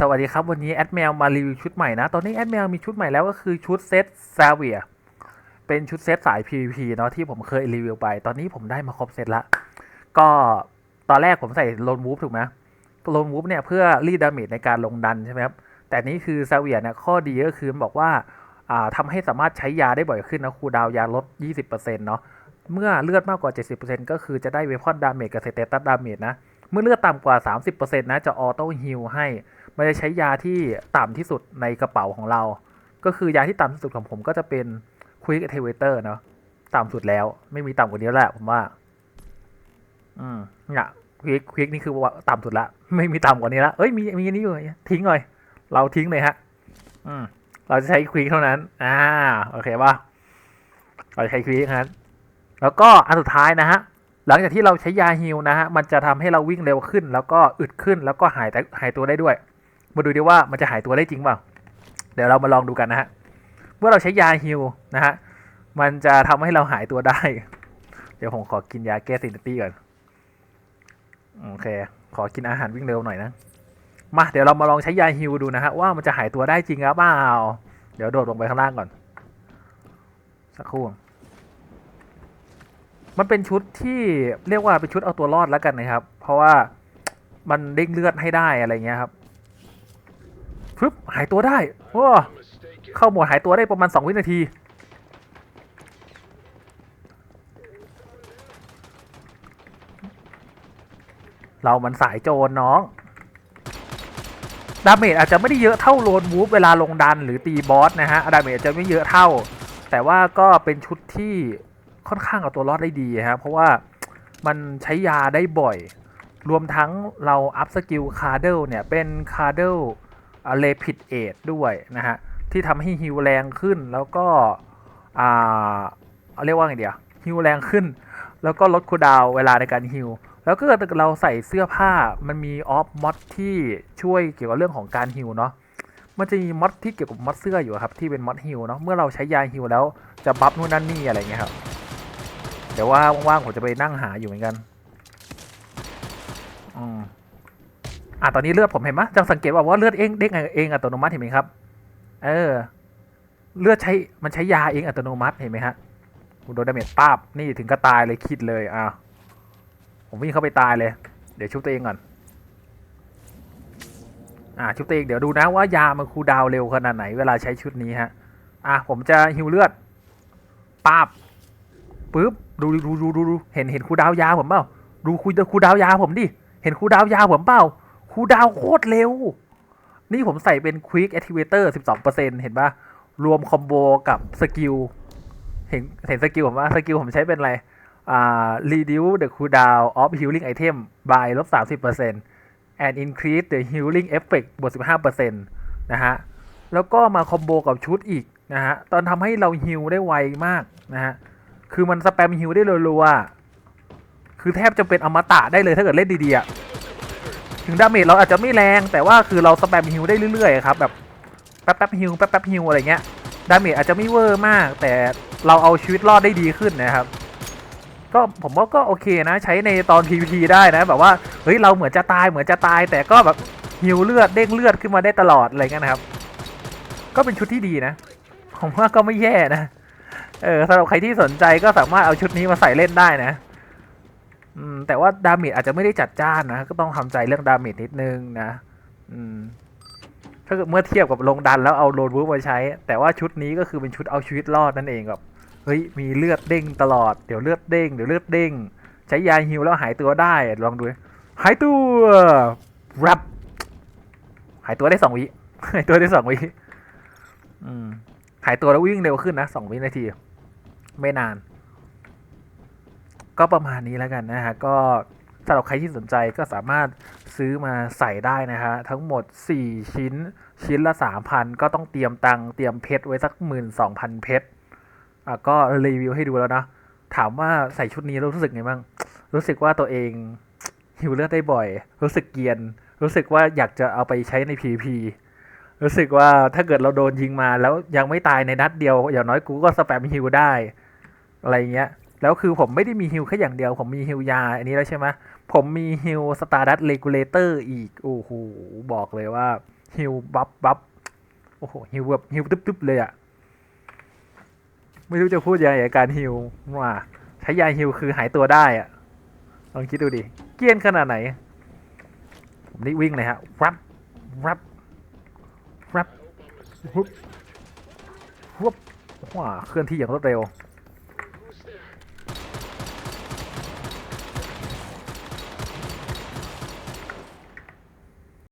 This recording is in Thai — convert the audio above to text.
สวัสดีครับ วันนี้แอดแมวมารีวิวชุดใหม่นะ ตอนนี้แอดแมวมีชุดใหม่แล้วก็คือชุดเซตซาเวียเป็นชุดเซตสาย PVP เนาะที่ผมเคยรีวิวไป ตอนนี้ผมได้มาครบเซตละ ก็ตอนแรกผมใส่โลนวูฟถูกไหมโลนวูฟเนี่ยเพื่อรีดดาเมจในการลงดันใช่ไหมครับ แต่นี่คือซาเวียเนี่ยข้อดีก็คือมันบอกว่าอ่าทำให้สามารถใช้ยาได้บ่อยขึ้นนะคูดาวยาลด 20%เนาะ เมื่อเลือดมากกว่า 70%ก็คือจะได้เวพอนดาเมจกับสเตตัสดาเมจนะ เมื่อเลือดต่ำกว่า 30%นะจะออโต้ฮิลให้ มันจะใช้ยาที่ต่ำที่สุดในกระเป๋าของเรา ก็คือยาที่ต่ำที่สุดของผมก็จะเป็น Quick Activator เนาะต่ำสุดแล้ว ไม่มีต่ำกว่านี้แล้วแหละผมว่า อืมเนี่ยควิกควิกนี่คือว่าต่ำสุดละไม่มีต่ำกว่านี้ละเอ้ยมีมีอันนี้อยู่ทิ้งเลยเราทิ้งเลยฮะ อืม เราจะใช้ควิกเท่านั้น อ่า โอเคป่ะเราใช้ควิกนั้นแล้วก็อันสุดท้ายนะฮะหลังจากที่เราใช้ยาฮิลนะฮะ มันจะทำให้เราวิ่งเร็วขึ้น แล้วก็อึดขึ้น แล้วก็หายแต่หายตัวได้ด้วย มาดูดิว่ามันจะหายตัวได้จริงเปล่า เดี๋ยวเรามาลองดูกันนะฮะ เมื่อเราใช้ยาฮิลนะฮะ มันจะทำให้เราหายตัวได้ เดี๋ยวผมขอกินยาแก้ซินตี้ก่อน โอเค ขอกินอาหารวิ่งเร็วหน่อยนะ มาเดี๋ยวเรามาลองใช้ยาฮิลดูนะฮะว่ามันจะหายตัวได้จริงหรือเปล่า เดี๋ยวโดดลงไปข้างล่างก่อน สักครู่ มันเป็นชุดที่เรียกว่าเป็นชุดเอาตัวรอดแล้วกันนะครับ เพราะว่ามันเด้งเลือดให้ได้อะไรเงี้ยครับ ฟึบหายตัวได้โอ้เข้าโหมดหายตัวได้ประมาณ 2 วินาทีเรามันสายโจรน้อง ดาเมจอาจจะไม่ได้เยอะเท่าโลนวูฟเวลาลงดันหรือตีบอสนะฮะ ดาเมจอาจจะไม่เยอะเท่า แต่ว่าก็เป็นชุดที่ค่อนข้างเอาตัวรอดได้ดีครับ เพราะว่ามันใช้ยาได้บ่อย รวมทั้งเราอัพสกิลคาร์เดลเนี่ย เป็นคาร์เดล เลพิดเอดด้วยนะฮะที่ทำให้ฮิวแรงขึ้นแล้วก็อ่าเรียกว่าไงเดียวฮิวแรงขึ้น แล้วก็ลดคูดาวเวลาในการฮิวแล้วก็เราใส่เสื้อผ้ามันมีออฟมอดที่ช่วยเกี่ยวกับเรื่องของการฮิวเนาะมันจะมีมอดที่เกี่ยวกับมอดเสื้ออยู่ครับที่เป็นมอดฮิลเนาะเมื่อเราใช้ยาฮิลแล้วจะบัฟนู่นนั่นนี่อะไรเงี้ยครับเดี๋ยวว่าว่างๆผมจะไปนั่งหาอยู่เหมือนกันอืม อะตอนนี้เลือดผมเห็นไหมจังสังเกตว่าว่าเลือดเองเด้งเองอัตโนมัติเห็นไหมครับ เออ เลือดใช้มันใช้ยาเองอัตโนมัติเห็นไหมฮะโดนดาเมจป้าบนี่ถึงก็ตายเลยคิดเลยอะผมวิ่งเข้าไปตายเลย เดี๋ยวชุบตัวเองก่อนอ่าชุดตัวเองเดี๋ยวดูนะว่ายามันคูดาวเร็วขนาดไหนเวลาใช้ชุดนี้ฮะ อะผมจะฮิวเลือดป้าบปึ๊บดูดูดูดูดูเห็นเห็นคูดาวยาผมเปล่าดูคูคูดาวยาผมดิเห็นคูดาวยาผมเปล่า คูดาวโคตรเร็ว นี่ผมใส่เป็น Quick Activator 12%เห็นปะรวมคอมโบกับสกิล เห็นเห็นสกิลผมว่าสกิลผมใช้เป็นอะไร อ่า reduce the cooldown of healing item by ลบ30% and increase the healing effect บวก15%นะฮะ แล้วก็มาคอมโบกับชุดอีกนะฮะ ตอนทำให้เราฮิลได้ไวมากนะฮะ คือมันสแปมฮิลได้รัวๆ คือแทบจะเป็นอมตะได้เลยถ้าเกิดเล่นดีๆอะ ถึงดาเมจเราอาจจะไม่แรงแต่ว่าคือเราสแปมฮิลได้เรื่อยๆครับแบบแป๊บๆฮิลแป๊บๆฮิลอะไรเงี้ยดาเมจอาจจะไม่เวอร์มาก แต่เราเอาชีวิตรอดได้ดีขึ้นนะครับ ก็ผมว่าก็โอเคนะใช้ในตอน PVP ได้นะแบบว่าเฮ้ยเราเหมือนจะตายเหมือนจะตาย แต่ก็แบบฮิวเลือดเด้งเลือดขึ้นมาได้ตลอดอะไรเงี้ยนะครับ ก็เป็นชุดที่ดีนะผมว่าก็ไม่แย่นะเออสำหรับใครที่สนใจก็สามารถเอาชุดนี้มาใส่เล่นได้นะ แต่ว่าดาเมจอาจจะไม่ได้จัดจ้านนะ ก็ต้องทำใจเรื่องดาเมจนิดนึงนะอืมถ้าเกิดเมื่อเทียบกับลงดันแล้วเอาโลดวูฟมาใช้ แต่ว่าชุดนี้ก็คือเป็นชุดเอาชีวิตรอดนั่นเองแบบเฮ้ยมีเลือดเด้งตลอด เดี๋ยวเลือดเด้งเดี๋ยวเลือดเด้ง ใช้ยาฮิวแล้วหายตัวได้ลองดู หายตัวรับหายตัวได้สองวิหายตัวได้สองวิอืมหายตัวแล้ววิ่งเร็วขึ้นนะสองวินาที ไม่นาน ก็ประมาณนี้แล้วกันนะฮะก็สำหรับใครที่สนใจก็สามารถซื้อมาใส่ได้นะฮะทั้งหมด 4 ชิ้นชิ้นละ 3,000 ก็ต้องเตรียมตังเตรียมเพชรไว้สัก 12,000 เพชรอะก็รีวิวให้ดูแล้วนะ ถามว่าใส่ชุดนี้รู้สึกไงบ้าง รู้สึกว่าตัวเองหิวเลือดได้บ่อย รู้สึกเกียน รู้สึกว่าอยากจะเอาไปใช้ใน PVP รู้สึกว่าถ้าเกิดเราโดนยิงมาแล้วยังไม่ตายในนัดเดียว อย่างน้อยกูก็สแปมฮิวได้ อะไรเงี้ย แล้วคือผมไม่ได้มีฮิวแค่อย่างเดียว ผมมีฮิวยา อันนี้แล้วใช่ไหมผมมีฮิวสตาร์ดัตเลกูเลเตอร์อีก โอ้โห บอกเลยว่าฮิวบัฟบัฟโอ้โหฮิวแบบฮิวตึ๊บๆเลยอะไม่รู้จะพูดยังไงกับการฮิวว่าใช้ยาฮิวคือหายตัวได้อะลองคิดดูดิ เกรียนขนาดไหน ผมนี่วิ่งเลยฮะรับรับรับวุบวุบว้าเคลื่อนที่อย่างรวดเร็ว